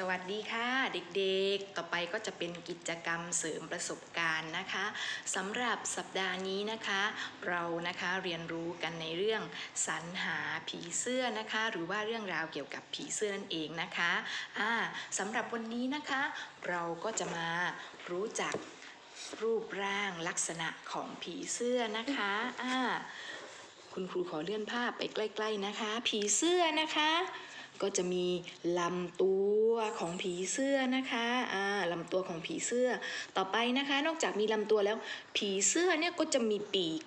สวัสดีค่ะเด็กๆ ต่อไปก็จะเป็นกิจกรรมเสริมประสบการณ์นะคะสำหรับสัปดาห์นี้นะคะ เรานะคะเรียนรู้กันในเรื่องสรรหาผีเสื้อนะคะ หรือว่าเรื่องราวเกี่ยวกับผีเสื้อนั่นเองนะคะอ่าสำหรับวันนี้นะคะ เราก็จะมารู้จักรูปร่างลักษณะของผีเสื้อนะคะอ่าคุณครูขอเลื่อนภาพไปใกล้ ๆนะคะ ผีเสื้อนะคะ ก็จะมีลำตัวของผีเสื้อนะคะอ่าลำตัวของผีเสื้อ ต่อไปนะคะ นอกจากมีลำตัวแล้ว ผีเสื้อเนี่ยก็จะมีปีก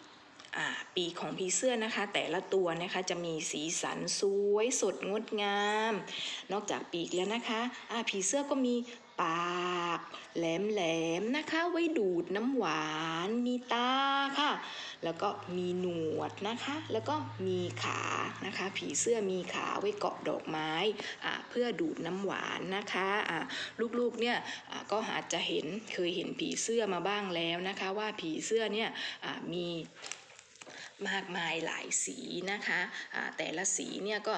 อ่าปีกของผีเสื้อนะคะ แต่ละตัวนะคะจะมีสีสันสวยสดงดงาม นอกจากปีกแล้วนะคะอ่าผีเสื้อก็มี ปากแหลมๆนะคะ ไว้ดูดน้ำหวาน มีตาค่ะ แล้วก็มีหนวดนะคะ แล้วก็มีขานะคะ ผีเสื้อมีขาไว้เกาะดอกไม้เพื่อดูดน้ำหวานนะคะอ่าลูกๆเนี่ยก็อาจจะเห็นเคยเห็นผีเสื้อมาบ้างแล้วนะคะ ว่าผีเสื้อเนี่ยมีมากมายหลายสีนะคะอ่าแต่ละสีเนี่ยก็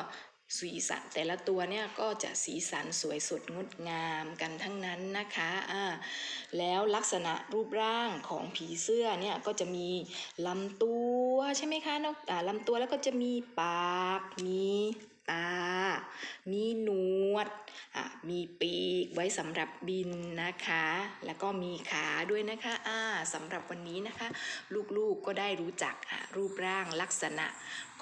สีสันแต่ละตัวเนี่ยก็จะสีสันสวยสดงดงามกันทั้งนั้นนะคะอ่าแล้วลักษณะรูปร่างของผีเสื้อเนี่ยก็จะมีลำตัวใช่ไหมคะนอกอ่าลำตัวแล้วก็จะมีปาก มีตา มีหนวด มีปีกไว้สำหรับบินนะคะ แล้วก็มีขาด้วยนะคะอ่าสำหรับวันนี้นะคะ ลูกๆก็ได้รู้จักรูปร่างลักษณะ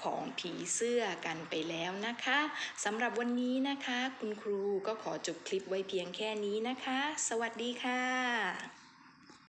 ของผีเสื้อกันไปแล้วนะคะสำหรับวันนี้นะคะ คุณครูก็ขอจบคลิปไว้เพียงแค่นี้นะคะ สวัสดีค่ะ